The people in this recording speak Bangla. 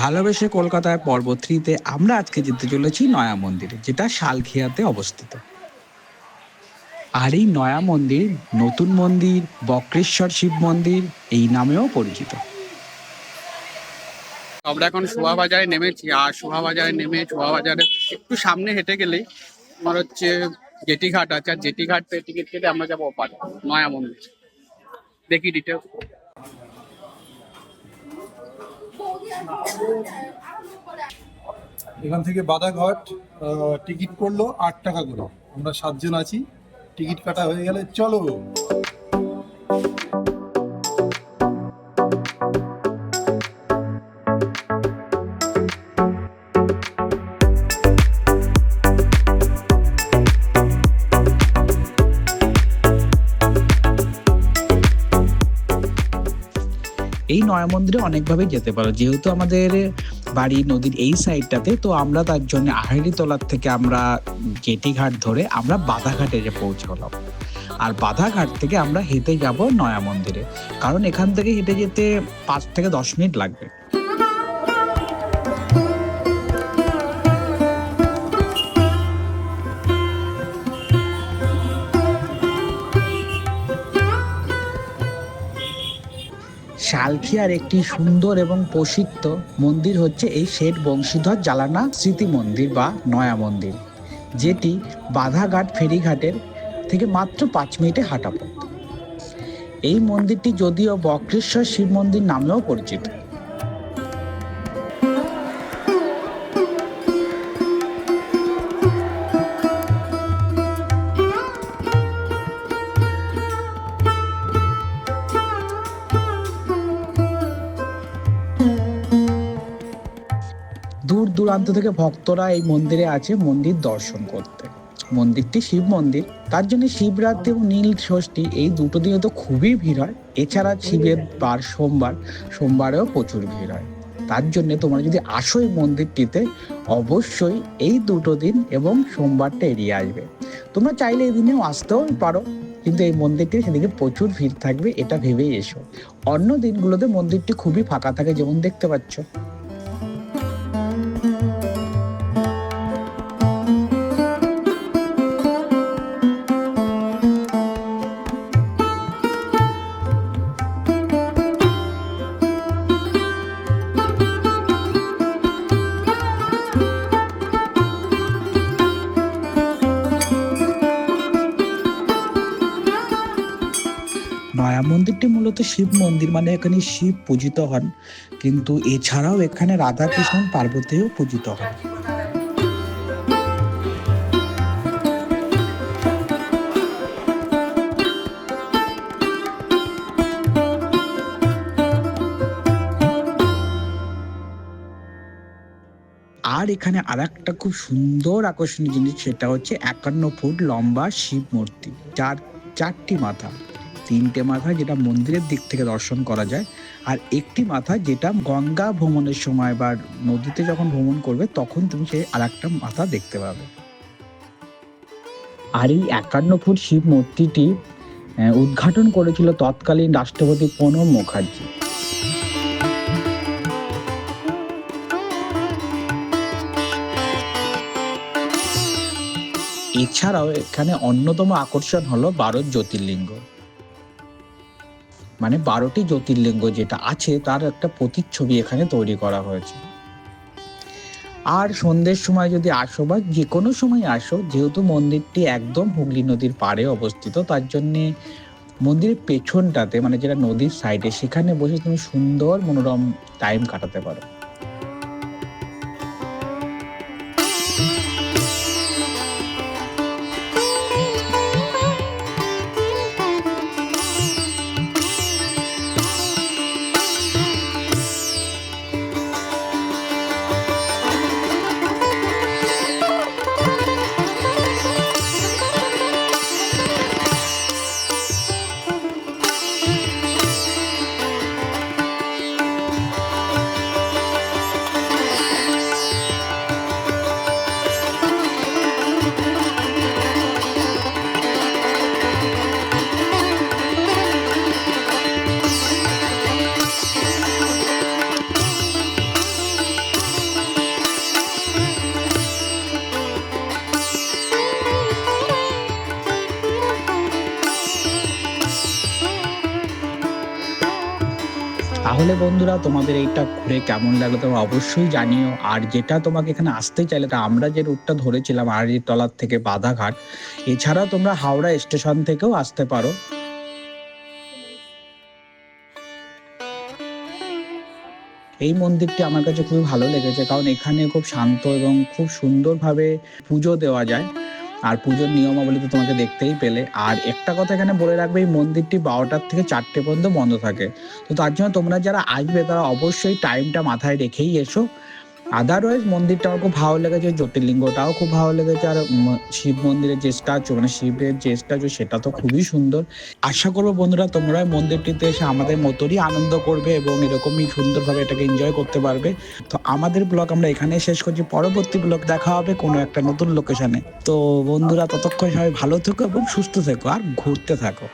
ভালোবেসে কলকাতায় পর্ব থ্রিতে আমরা আজকে যেতে চলেছি নয়া মন্দিরে, যেটা শালখিয়াতে অবস্থিত। আর এই নয়া মন্দির, নতুন মন্দির, বক্রেশ্বর শিব মন্দির, এই নামেও পরিচিত। আমরা এখন শোভা বাজারে নেমেছি, আর শোভা বাজারে নেমে শোভা বাজারে একটু সামনে হেঁটে গেলেই আমার হচ্ছে জেটি ঘাট আছে, আর জেটি ঘাট থেকে টিকিট কেটে আমরা যাব ওপারে, নয়া মন্দির। দেখি ডিটেল এখান থেকে বাদাঘাট টিকিট করল আট টাকা করে। আমরা সাতজন আছি, টিকিট কাটা হয়ে গেলে চলো। এই নয়া মন্দিরে অনেকভাবেই যেতে পারো। যেহেতু আমাদের বাড়ি নদীর এই সাইডটাতে তো আমরা তার জন্য আহারি তলার থেকে আমরা জেটি ঘাট ধরে আমরা বাধাঘাটে যে পৌঁছালাম। আর বাধাঘাট থেকে আমরা হেঁটে যাব নয়া মন্দিরে কারণ এখান থেকে হেঁটে যেতে পাঁচ থেকে দশ মিনিট লাগবে। শালখিয়ার একটি সুন্দর এবং প্রসিদ্ধ মন্দির হচ্ছে এই শেঠ বংশীধর জ্বালানা স্মৃতি মন্দির বা নয়া মন্দির, যেটি বাধাঘাট ফেরিঘাটের থেকে মাত্র পাঁচ মিনিটে হাঁটা পথ। এই মন্দিরটি যদিও বক্রেশ্বর শিব মন্দির নামেও পরিচিত। দূর দূরান্ত থেকে ভক্তরা এই মন্দিরে আছে মন্দির দর্শন করতে। মন্দিরটি শিব মন্দির। তার জন্য শিবরাত্রি এবং নীল ষষ্ঠী এই দুটো দিনে তো খুবই ভিড় হয়। এছাড়া শিবের বার সোমবার, সোমবারেও প্রচুর ভিড় হয়। তার জন্য তোমরা যদি আসো এই মন্দিরটিতে, অবশ্যই এই দুটো দিন এবং সোমবারটা এড়িয়ে আসবে। তোমরা চাইলে এই দিনেও আসতেও পারো, কিন্তু এই মন্দিরটি সেদিকে প্রচুর ভিড় থাকবে, এটা ভেবেই এসো। অন্য দিনগুলোতে মন্দিরটি খুবই ফাঁকা থাকে, যেমন দেখতে পাচ্ছ। নয়া মন্দিরটি মূলত শিব মন্দির মানে এখানে শিব পূজিত হন। কিন্তু এছাড়াও এখানে রাধা কৃষ্ণ পার্বতীও পূজিত হন। আর এখানে আর একটা খুব সুন্দর আকর্ষণীয় জিনিস, সেটা হচ্ছে একান্ন ফুট লম্বা শিব মূর্তি, যার চারটি মাথা। তিনটে মাথা যেটা মন্দিরের দিক থেকে দর্শন করা যায়, আর একটি মাথা যেটা গঙ্গা ভ্রমণের সময় বা নদীতে যখন ভ্রমণ করবে, তখন তুমি সেই আর একটা মাথা দেখতে পাবে। আর এই একান্ন ফুট শিব মূর্তিটি উদ্ঘাটন করেছিল তৎকালীন রাষ্ট্রপতি প্রণব মুখার্জি। এছাড়াও এখানে অন্যতম আকর্ষণ হলো বারো জ্যোতির্লিঙ্গ। মানে বারোটি জ্যোতির্লিঙ্গ যেটা আছে, তার একটা প্রতিচ্ছবি এখানে তৈরি করা হয়েছে। আর সন্ধ্যের সময় যদি আসো বা যে কোনো সময় আসো, যেহেতু মন্দিরটি একদম হুগলি নদীর পাড়ে অবস্থিত, তার জন্যে মন্দিরের পেছনটাতে মানে যেটা নদীর সাইডে সেখানে বসে তুমি সুন্দর মনোরম টাইম কাটাতে পারো। তাহলে বন্ধুরা তোমাদের এইটা ঘুরে কেমন লাগল তোমরা অবশ্যই জানিও। আর যেটা তোমাকে এখানে আসতে চাইলে, তা আমরা যে রুটটা ধরেছিলাম আড়ির তলার থেকে বাধাঘাট, এছাড়া তোমরা হাওড়া স্টেশন থেকেও আসতে পারো। এই মন্দিরটি আমার কাছে খুবই ভালো লেগেছে, কারণ এখানে খুব শান্ত এবং খুব সুন্দরভাবে পুজো দেওয়া যায়। আর পুজোর নিয়মাবলী তো তোমাকে দেখতেই পেলে। আর একটা কথা এখানে বলে রাখবে, এই মন্দিরটি বারোটার থেকে চারটে পর্যন্ত বন্ধ থাকে। তো তার জন্য তোমরা যারা আসবে, তারা অবশ্যই টাইমটা মাথায় রেখেই এসো। আদারওয়াইজ মন্দিরটা খুব ভালো লেগেছে, জ্যোতির্লিঙ্গটাও খুব ভালো লেগেছে, আর শিব মন্দিরের যে স্ট্যাচু মানে শিবের যে স্ট্যাচু সেটা তো খুবই সুন্দর। আশা করব বন্ধুরা, তোমরা মন্দিরটিতে এসে আমাদের মতনই আনন্দ করবে এবং এরকমই সুন্দরভাবে এটাকে এনজয় করতে পারবে। তো আমাদের ব্লগ আমরা এখানে শেষ করছি, পরবর্তী ব্লগ দেখা হবে কোনো একটা নতুন লোকেশনে তো বন্ধুরা, ততক্ষণ সবাই ভালো থেকো এবং সুস্থ থেকো, আর ঘুরতে থাকো।